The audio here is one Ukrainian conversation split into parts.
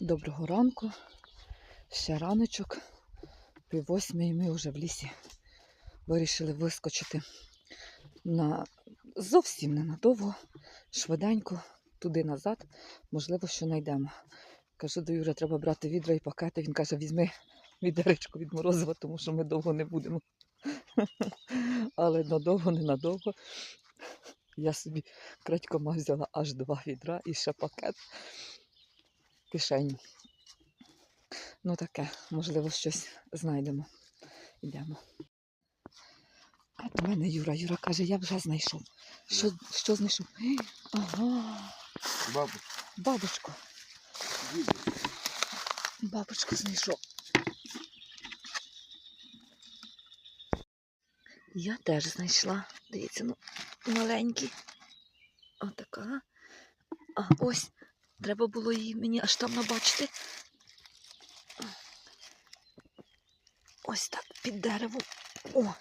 Доброго ранку. Ще раночок. Пів восьмої і ми вже в лісі вирішили вискочити на зовсім ненадовго, швиденько, туди назад. Можливо, що знайдемо. Кажу до Юри, треба брати відра і пакети. Він каже, візьми відеречко від морозива, тому що ми довго не будемо. Але надовго, ненадовго. Я собі крадькома взяла аж два відра і ще пакет в кишені. Ну таке, можливо, щось знайдемо. Йдемо. А до мене Юра. Юра каже, я вже знайшов. Що, що знайшов? Ага, Бабушка, бабочку. Бабочку знайшов. Я теж знайшла. Дивіться, ну, маленькі. Отака. А ось. Треба було її мені аж там набачити. Ось так, під деревом. О.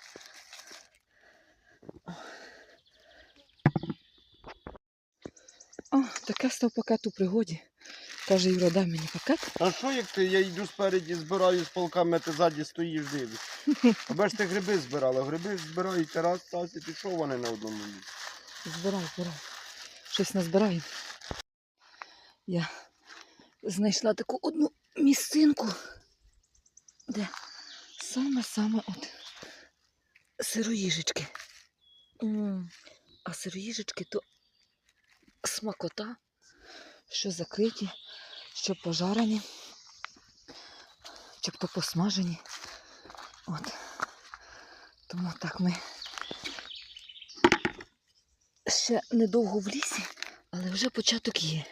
О, таке став пакет у пригоді. Каже Юра, дай мені пакет. А що як ти? Я йду спереді, збираю з полками, а ти ззаді стоїш дивиш. Аби ж ти гриби збирала. Гриби збирають раз, раз і пішов вони на одному місці. Збирай, збирай. Щось назбираю. Я знайшла таку одну місцинку, де саме-саме от сироїжечки. А сироїжечки то смакота, що закриті, що пожарені, чи то посмажені. От. Тому так ми ще недовго в лісі, але вже початок є.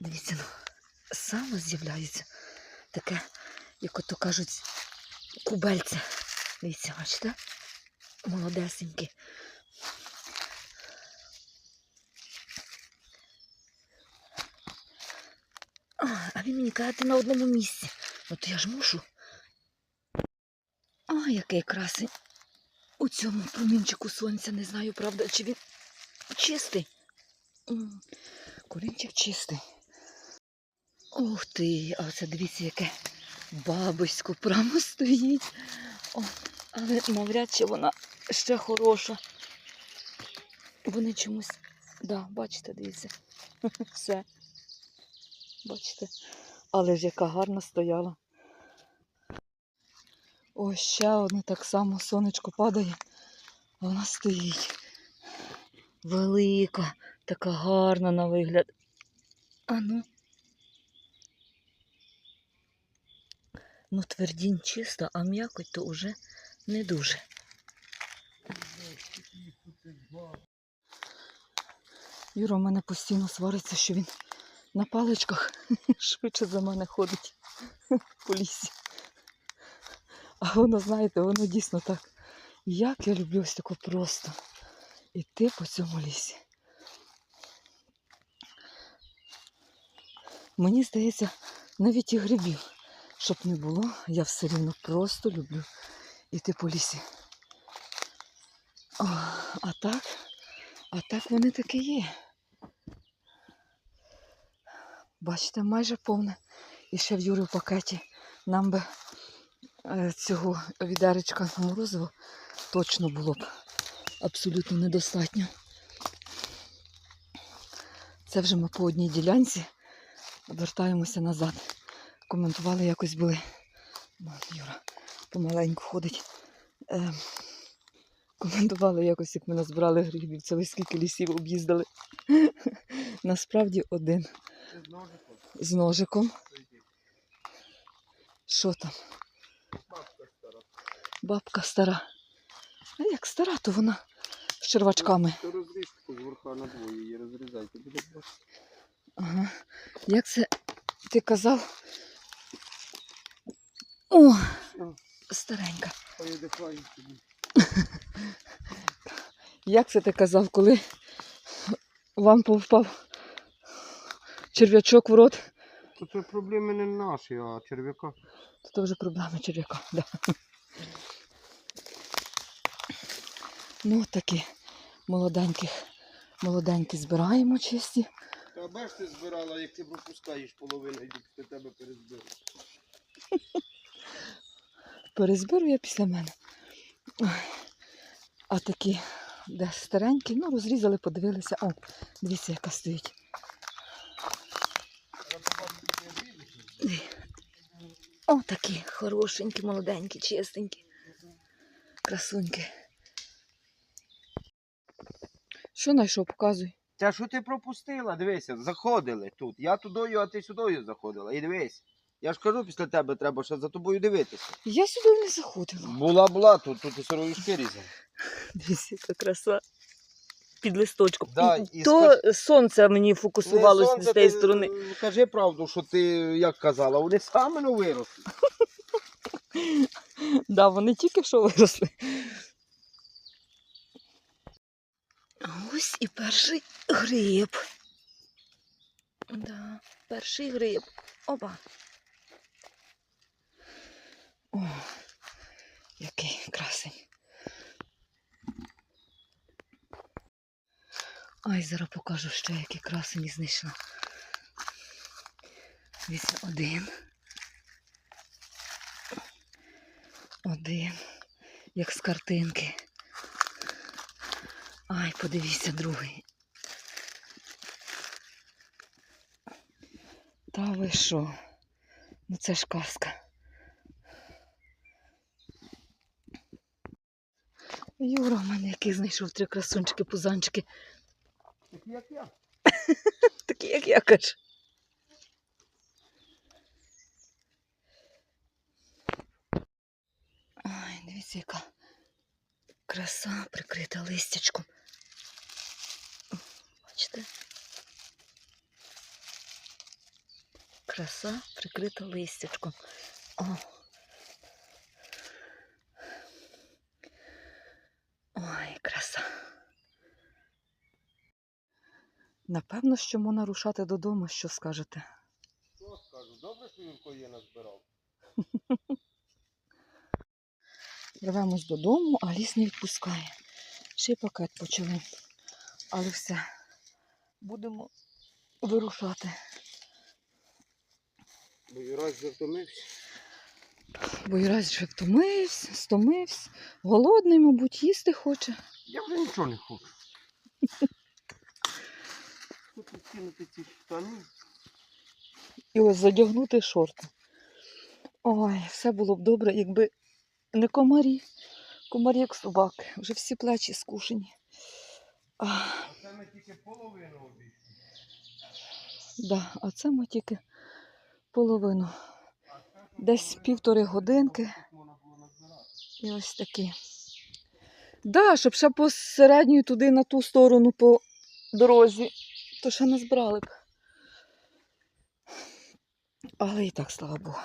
Дивіться, ну, саме з'являється таке, як ото кажуть, кубельце. Дивіться, бачите? Молодесенькі. А, він мені каже, ти на одному місці. То я ж мушу. А, який красень. У цьому промінчику сонця не знаю, правда, чи він чистий. Корінчик чистий. Ух ти, а це дивіться, яке бабусько прямо стоїть. О, але навряд чи вона ще хороша. Вони чомусь. Да, бачите, дивіться. Все. Бачите. Але ж яка гарна стояла. Ось ще одне так само сонечко падає, вона стоїть. Велика, така гарна на вигляд. А ну. Ну, твердінь чиста, а м'якоть то уже не дуже. Юра в мене постійно свариться, що він на паличках швидше за мене ходить по лісі. А воно, знаєте, воно дійсно так. Як я люблю ось тако просто іти по цьому лісі. Мені здається, навіть і грибів, щоб не було, я все рівно просто люблю іти по лісі. О, а так, а так вони таки є. Бачите, майже повне. І ще в Юри в пакеті нам би е, цього відеречка на морозиво точно було б абсолютно недостатньо. Це вже ми по одній ділянці вертаємося назад. Коментували якось були. Юра помаленьку ходить. Е, коментували якось, як ми назбирали грибів. Це ви скільки лісів об'їздили. Насправді один з ножиком? з ножиком. Що там? Бабка стара. Бабка стара. А як стара, то вона з червачками. Розріж з верха на двоє її розрізайте. Ага. Як це ти казав? О, старенька. Як це ти казав, коли вам повпав черв'ячок в рот? То це проблеми не наші, а черв'яка. То, то вже проблеми черв'яка. Да. Ну, такі молоденьких Молоденькі збираємо чисті. Та бач ти збирала, як ти пропускаєш половину, після тебе перезберуть. Перезберу після мене. А такі, де старенькі, ну розрізали, подивилися. О, дивіться, яка стоїть. О, такі хорошенькі, молоденькі, чистенькі. Красуньки. Що знайшов, показуй. Та що ти пропустила? Дивися, заходили тут. Я тудою, а ти сюдою заходила. І дивись. Я ж кажу, після тебе треба ще за тобою дивитися. Я сюди не заходила. Була, була, тут, тут і сироїшки різали. Дивіться, яка краса. Під листочком. Да, І і то сонце мені фокусувалось з тієї сторони. Кажи правду, що ти як казала, вони саме ну виросли. Да, вони тільки що виросли. Ось і перший гриб. Да, перший гриб. Оба. О, який красень. Ай, зараз покажу ще, які красені знайшла. Дивіться, один. Один, як з картинки. Ай, подивіться, другий. Та ви що? Ну це ж казка. Юра в мене який знайшов три красунчики, пузанчики, Такі як я. такі, як я кажу. Ай, дивіться, яка краса прикрита листячком. Бачите? Краса прикрита листячком. О. Ой, краса. Напевно, що можна рушати додому, що скажете? Що скажу? Добре, що Юрко є назбирав. Рвемось додому, а ліс не відпускає. Ще й пакет почали. Але все. Будемо вирушати. Бо Юрась вже втомився. Бо Ірась вже втомився, стомився, голодний, мабуть, їсти хоче. Я вже нічого не хочу. Хочу скинути ці штани. І ось задягнути шорти. Ой, все було б добре, якби не комарі. Комарі як собаки. Вже всі плечі скушені. А, це ми тільки половину обійшли. да, а це ми тільки половину. Десь півтори годинки. І ось такі. Да, щоб ще посередньою туди на ту сторону по дорозі, то ще не збрали б. Але і так, слава Богу.